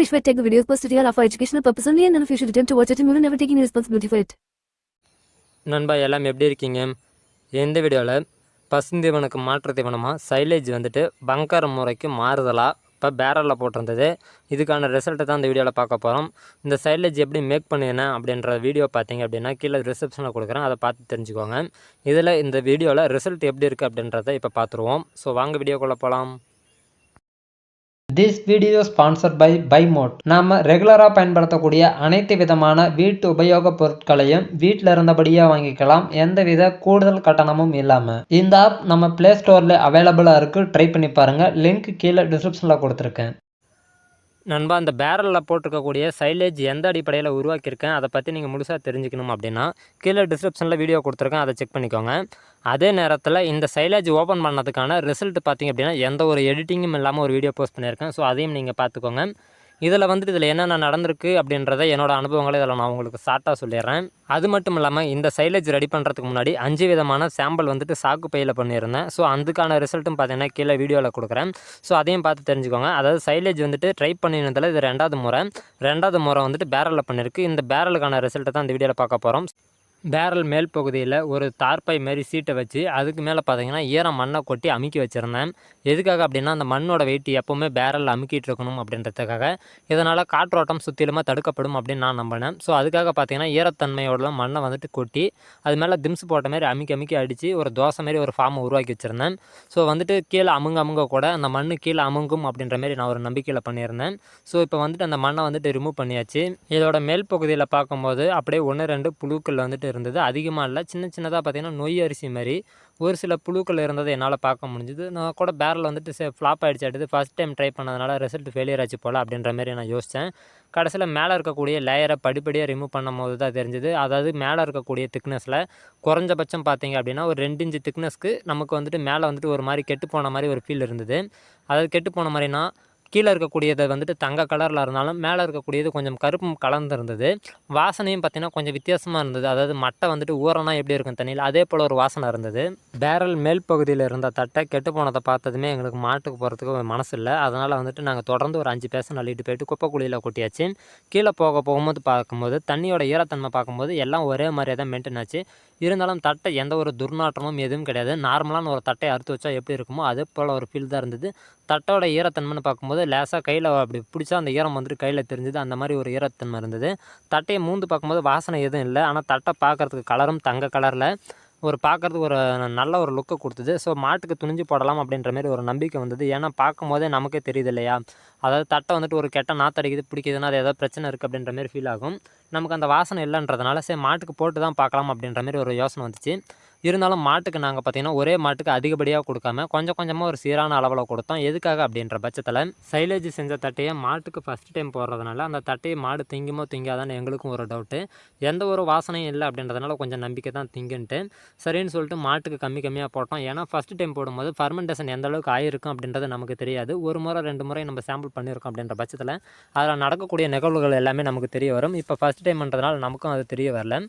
Rich Take the videos posted here are for educational purpose only and none you should attempt to watch it and we will never take any responsibility for it. நண்பா எல்லாம் எப்படி இருக்கீங்க? இந்த வீடியோவில் பசுந்தீவனுக்கு மாற்று தீவனமாக silage வந்துட்டு பங்கர் முறைக்கு மாறுதலாக இப்போ பேரலில் போட்டிருந்தது. இதுக்கான ரிசல்ட்டை தான் இந்த வீடியோவில் பார்க்க போகிறோம் இந்த சைலேஜ் எப்படி மேக் பண்ணினேன் அப்படின்ற வீடியோ பார்த்தீங்க அப்படின்னா கீழே ரிசப்ஷனில் கொடுக்குறேன். அதை பார்த்து தெரிஞ்சுக்கோங்க. இதில் இந்த வீடியோவில் ரிசல்ட் எப்படி இருக்குது அப்படின்றத இப்போ பார்த்துருவோம். ஸோ வாங்க வீடியோக்குள்ளே போகலாம் திஸ் வீடியோ ஸ்பான்சர் பை பைமோட் நாம் ரெகுலராக பயன்படுத்தக்கூடிய அனைத்து விதமான வீட்டு உபயோகப் பொருட்களையும் வீட்டில் இருந்தபடியே வாங்கிக்கலாம். எந்தவித கூடுதல் கட்டணமும் இல்லாமல் இந்த ஆப் நம்ம ப்ளே ஸ்டோரில் அவைலபிளாக இருக்குது ட்ரை பண்ணி பாருங்கள் லிங்க் கீழே டிஸ்கிரிப்ஷனில் கொடுத்துருக்கேன். நண்பா அந்த பேரலில் போட்டிருக்கக்கூடிய சைலேஜ் எந்த அடிப்படையில் உருவாக்கியிருக்கேன் அதை பற்றி நீங்கள் முழுசாக தெரிஞ்சுக்கணும் அப்படின்னா கீழே டிஸ்கிரிப்ஷனில் வீடியோ கொடுத்துருக்கேன் அதை செக் பண்ணிக்கோங்க. அதே நேரத்தில் இந்த சைலேஜ் ஓப்பன் பண்ணதுக்கான ரிசல்ட் பார்த்தீங்க அப்படின்னா எந்த ஒரு எடிட்டிங்கும் இல்லாமல் ஒரு வீடியோ போஸ்ட் பண்ணியிருக்கேன். ஸோ அதையும் நீங்கள் பார்த்துக்கோங்க இதில் வந்துட்டு இதில் என்னென்ன நடந்திருக்கு அப்படின்றத என்னோடய அனுபவங்களை இதில் நான் உங்களுக்கு ஷார்ட்டாக சொல்லிடுறேன். அது மட்டும் இல்லாமல் இந்த சைலேஜ் ரெடி பண்ணுறதுக்கு முன்னாடி அஞ்சு விதமான சாம்பிள் வந்துட்டு சாக்கு பையில் பண்ணியிருந்தேன். ஸோ அதுக்கான ரிசல்ட்டும் பார்த்தீங்கன்னா கீழே வீடியோவில் கொடுக்குறேன். ஸோ அதையும் பார்த்து தெரிஞ்சுக்கோங்க. அதாவது சைலேஜ் வந்துட்டு ட்ரை பண்ணினதில் இது ரெண்டாவது முறை. ரெண்டாவது முறை வந்துட்டு பேரலில் பண்ணியிருக்கு. இந்த பேரலுக்கான ரிசல்ட்டை தான் இந்த வீடியோவில் பார்க்க போகிறோம் பேரல் மேல் பகுதியில் ஒரு தார்ப்பை மாரி சீட்டை வச்சு அதுக்கு மேலே பார்த்தீங்கன்னா ஈரம் மண்ணை கொட்டி அமுக்கி வச்சுருந்தேன். எதுக்காக அப்படின்னா அந்த மண்ணோட வெயிட் எப்போவுமே பேரலில் அமுக்கிட்டு இருக்கணும் அப்படின்றதுக்காக. இதனால் காற்றோட்டம் சுற்றிலுமா தடுக்கப்படும் அப்படின்னு நான் நம்பினேன். ஸோ அதுக்காக பார்த்தீங்கன்னா ஈரத்தன்மையோட மண்ணை வந்துட்டு கொட்டி அது மேலே திம்ஸ் போட்ட மாதிரி அமுக்கி அமுக்கி அடித்து ஒரு தோசை மாரி ஒரு ஃபார்மை உருவாக்கி வச்சுருந்தேன். ஸோ வந்துட்டு கீழே அமுங்க அமுங்க கூட அந்த மண் கீழே அமுங்கும் அப்படின்ற மாதிரி நான் ஒரு நம்பிக்கையில் பண்ணியிருந்தேன். ஸோ இப்போ வந்துட்டு அந்த மண்ணை வந்துட்டு ரிமூவ் பண்ணியாச்சு. இதோட மேல் பகுதியில் பார்க்கும்போது அப்படியே ஒன்று ரெண்டு புழுக்கள் வந்துட்டு இருந்தது. அதிகமாக இல்லை. சின்ன சின்னதாக பார்த்தீங்கன்னா நொய் அரிசி மாதிரி ஒரு சில புழுக்கள் இருந்ததை என்னால் பார்க்க முடிஞ்சுது. நான் கூட பேரில் வந்துட்டு சே ஃப்ளாப் ஆகிடுச்சு அடுத்து ஃபஸ்ட் டைம் ட்ரை பண்ணதுனால ரிசல்ட் ஃபெயிலியர் ஆச்சு போல் அப்படின்ற மாதிரி நான் யோசித்தேன் கடைசியில் மேலே இருக்கக்கூடிய லேயரை படிப்படியாக ரிமூவ் பண்ணும் போது தான் தெரிஞ்சுது. அதாவது மேலே இருக்கக்கூடிய திக்னஸில் குறைஞ்சபட்சம் பார்த்தீங்க அப்படின்னா ஒரு ரெண்டு இன்ச்சு திக்னஸ்க்கு நமக்கு வந்துட்டு மேலே வந்துட்டு ஒரு மாதிரி கெட்டு போன மாதிரி ஒரு ஃபீல் இருந்தது. அதாவது கெட்டு போன மாதிரினா கீழே இருக்கக்கூடியது வந்துட்டு தங்க கலரில் இருந்தாலும் மேலே இருக்கக்கூடியது கொஞ்சம் கருப்பும் கலந்துருந்தது. வாசனையும் பார்த்திங்கன்னா கொஞ்சம் வித்தியாசமாக இருந்தது. அதாவது மட்டை வந்துட்டு ஊறனா எப்படி இருக்கும் தண்ணியில் அதே போல் ஒரு வாசனை இருந்தது. பேரல் மேல் பகுதியில் இருந்த தட்டை கெட்டு போனதை பார்த்ததுமே எங்களுக்கு மாட்டுக்கு போகிறதுக்கு மனசு இல்லை. அதனால் வந்துட்டு நாங்கள் தொடர்ந்து ஒரு அஞ்சு பேசன் அள்ளிட்டு போயிட்டு குப்பை குழியில் கொட்டியாச்சு. கீழே போக போகும்போது பார்க்கும்போது தண்ணியோட ஈரத்தன்மை பார்க்கும்போது எல்லாம் ஒரே மாதிரியே தான் மெயின்டைன் ஆச்சு. இருந்தாலும் தட்டை எந்த ஒரு துர்நாற்றமும் எதுவும் கிடையாது. நார்மலான ஒரு தட்டை அறுத்து வச்சா எப்படி இருக்குமோ அதே போல் ஒரு ஃபீல் தான் இருந்தது. தட்டோட ஈரத்தன்மைன்னு பார்க்கும்போது லேசாக கையில் அப்படி பிடிச்சா அந்த ஈரம் வந்துட்டு கையில் தெரிஞ்சுது. அந்த மாதிரி ஒரு ஈரத்தன்மை இருந்தது. தட்டையை மூந்து பார்க்கும்போது வாசனை எதுவும் இல்லை. ஆனால் தட்டை பார்க்குறதுக்கு கலரும் தங்க கலரில் ஒரு பார்க்குறதுக்கு ஒரு நல்ல ஒரு லுக்கை கொடுத்தது. ஸோ மாட்டுக்கு துணிஞ்சு போடலாம் அப்படின்ற மாதிரி ஒரு நம்பிக்கை வந்தது. ஏன்னா பார்க்கும்போதே நமக்கே தெரியுது இல்லையா? அதாவது தட்டை வந்துட்டு ஒரு கெட்ட நாத்தடிக்குது பிடிக்குதுன்னா அது ஏதாவது பிரச்சனை இருக்குது அப்படின்ற மாதிரி ஃபீல் ஆகும். நமக்கு அந்த வாசனை இல்லைன்றதுனால சரி மாட்டுக்கு போட்டு தான் பார்க்கலாம் அப்படின்ற மாதிரி ஒரு யோசனை வந்துச்சு. இருந்தாலும் மாட்டுக்கு நாங்கள் பார்த்திங்கன்னா ஒரே மாட்டுக்கு அதிகப்படியாக கொடுக்காம கொஞ்சம் கொஞ்சமாக ஒரு சீரான அளவில் கொடுத்தோம். எதுக்காக அப்படின்ற பட்சத்தில் சைலேஜ் செஞ்ச தட்டையை மாட்டுக்கு ஃபஸ்ட் டைம் போடுறதுனால அந்த தட்டையை மாடு திங்குமோ திங்காதான்னு எங்களுக்கும் ஒரு டவுட்டு எந்த ஒரு வாசனையும் இல்லை அப்படின்றதுனால கொஞ்சம் நம்பிக்கை தான் திங்குன்ட்டு. சரின்னு சொல்லிட்டு மாட்டுக்கு கம்மி கம்மியாக போட்டோம். ஏன்னா ஃபஸ்ட் டைம் போடும்போது ஃபர்மெண்டேஷன் எந்த அளவுக்கு ஆயிருக்கும் அப்படின்றது நமக்கு தெரியாது. ஒரு முறை ரெண்டு முறை நம்ம சாம்பிள் பண்ணியிருக்கோம் அப்படின்ற பட்சத்தில் அதில் நடக்கக்கூடிய நிகழ்வுகள் எல்லாமே நமக்கு தெரிய வரும். இப்போ ஃபஸ்ட் டைம்ன்றதுனால நமக்கும் அது தெரிய வரல.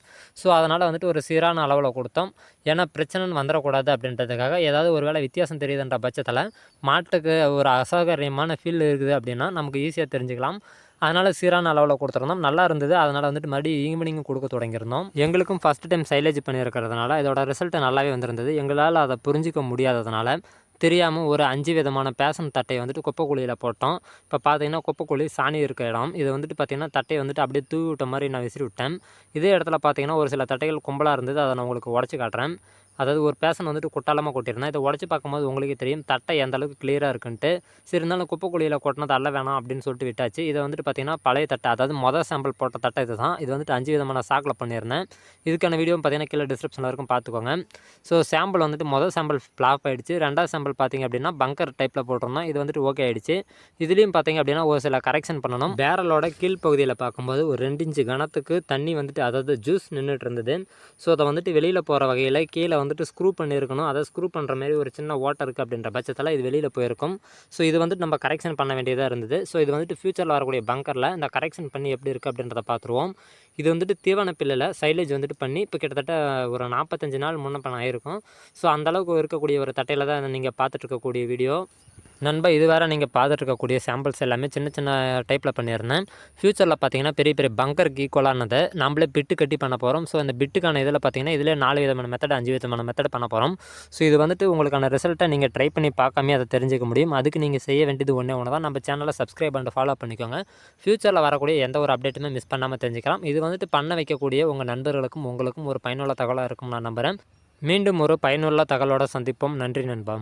ஸோ அதனால் வந்துட்டு ஒரு சீரான அளவில் கொடுத்தோம். ஏன்னா பிரச்சனைன்னு வந்துடக்கூடாது அப்படின்றதுக்காக ஏதாவது ஒரு வேளை வித்தியாசம் தெரியுதுன்ற பட்சத்தில் மாட்டுக்கு ஒரு அசௌகரியமான ஃபீல் இருக்குது அப்படின்னா நமக்கு ஈஸியாக தெரிஞ்சுக்கலாம். அதனால் சீரான அளவில் கொடுத்துருந்தோம். நல்லா இருந்தது. அதனால் வந்துட்டு மறுபடியும் ஈவினிங் கொடுக்க தொடங்கியிருந்தோம். எங்களுக்கும் ஃபஸ்ட் டைம் சைலேஜ் பண்ணியிருக்கிறதுனால இதோட ரிசல்ட் நல்லாவே வந்திருந்தது. எங்களால் அதை புரிஞ்சிக்க முடியாததுனால தெரியாமல் ஒரு அஞ்சு விதமான பேசன் தட்டையை வந்துட்டு குப்பைக்குழியில் போட்டோம். இப்போ பார்த்தீங்கன்னா குப்பைக்குழி சாணி இருக்க இடம். இது வந்துட்டு பார்த்திங்கன்னா தட்டையை வந்துட்டு அப்படியே தூவி விட்ட மாதிரி நான் விசிறி விட்டேன். இதே இடத்துல பார்த்தீங்கன்னா ஒரு சில தட்டைகள் கும்பலாக இருந்தது. அதை நான் உங்களுக்கு உடச்சி காட்டுறேன். அதாவது ஒரு பேசன் வந்துட்டு குட்டாலமாக கொட்டியிருந்தேன் இதை உடச்சி பார்க்கும்போது உங்களுக்கே தெரியும் தட்டை எந்த அளவுக்கு கிளியராக இருக்குன்ட்டு. சரி இருந்தாலும் குப்பை குழியில் கொட்டினது அல்ல வேணாம் அப்படின்னு சொல்லிட்டு விட்டாச்சு. இதை வந்துட்டு பார்த்திங்கன்னா பழைய தட்டை அதாவது மொதல் சாம்பிள் போட்ட தட்டை இது தான் இது வந்துட்டு அஞ்சு விதமான சாக்கில் பண்ணியிருந்தேன். இதுக்கான வீடியோ பார்த்தீங்கன்னா கீழே டிஸ்கிரிப்ஷனில் இருக்கும். பார்த்துக்கோங்க. ஸோ சாம்பிள் வந்துட்டு மொதல் சாம்பிள் ஃப்ளாப் ஆகிடுச்சு ரெண்டாவது சாம்பிள் பார்த்திங்க அப்படின்னா பங்கர் டைப்பில் போட்டிருந்தோம். இது வந்துட்டு ஓகே ஆகிடுச்சு இதுலேயும் பார்த்திங்க அப்படின்னா ஒரு சில கரெக்ஷன் பண்ணணும். பேரலோட கீழ்ப்பகுதியில் பார்க்கும்போது ஒரு ரெண்டு இன்ச்சு கணத்துக்கு தண்ணி வந்துட்டு அதாவது ஜூஸ் நின்றுட்டு இருந்தது. ஸோ அதை வந்துட்டு வெளியில் போகிற வகையில் கீழே வந்துட்டு ஸ்க்ரூ பண்ணியிருக்கணும். அதை ஸ்க்ரூ பண்ணுற மாதிரி ஒரு சின்ன ஓட்டர் இருக்குது அப்படின்ற பட்சத்தில் இது வெளியில் போயிருக்கும். ஸோ இது வந்துட்டு நம்ம கரெக்ஷன் பண்ண வேண்டியதாக இருந்தது. ஸோ இது வந்துட்டு ஃப்யூச்சரில் வரக்கூடிய பங்கரில் இந்த கரெக்ஷன் பண்ணி எப்படி இருக்குது அப்படின்றத பார்த்துருவோம் இது வந்துட்டு தீவன பில்லில் சைலேஜ் வந்துட்டு பண்ணி இப்போ கிட்டத்தட்ட ஒரு நாற்பத்தஞ்சு நாள் முன்னப்பணம் ஆயிருக்கும். ஸோ அந்தளவுக்கு இருக்கக்கூடிய ஒரு தட்டையில் தான் நீங்கள் பார்த்துட்ருக்கக்கூடிய வீடியோ நண்பா இது வேறு நீங்கள் பார்த்துட்ருக்கக்கூடிய சாம்பிள்ஸ் எல்லாமே சின்ன சின்ன டைப்பில் பண்ணியிருந்தேன். ஃப்யூச்சரில் பார்த்தீங்கன்னா பெரிய பெரிய பங்கருக்கு ஈக்குவலானதை நம்மளே பிட்டு கட்டி பண்ண போகிறோம் ஸோ அந்த பிட்டுக்கான இதில் பார்த்தீங்கன்னா இதில் நாலு விதமான மெத்தட் அஞ்சு விதமான மெத்தட் பண்ண போகிறோம் ஸோ இது வந்துட்டு உங்களுக்கான ரிசல்ட்டை நீங்கள் ட்ரை பண்ணி பார்க்காமே அதை தெரிஞ்சுக்க முடியும். அதுக்கு நீங்கள் செய்ய வேண்டியது ஒன்றே ஒன்று தான். நம்ம சேனலை சப்ஸ்கிரைப் பண்ணிட்டு ஃபாலோ பண்ணிக்கோங்க. ஃப்யூச்சரில் வரக்கூடிய எந்த ஒரு அப்டேட்டுமே மிஸ் பண்ணாமல் தெரிஞ்சுக்கலாம். இது வந்துட்டு பண்ண வைக்கக்கூடிய உங்கள் நண்பர்களுக்கும் உங்களுக்கும் ஒரு பயனுள்ள தகவலாக இருக்கும் நான் நம்புகிறேன் மீண்டும் ஒரு பயனுள்ள தகவலோட சந்திப்போம். நன்றி நண்பா.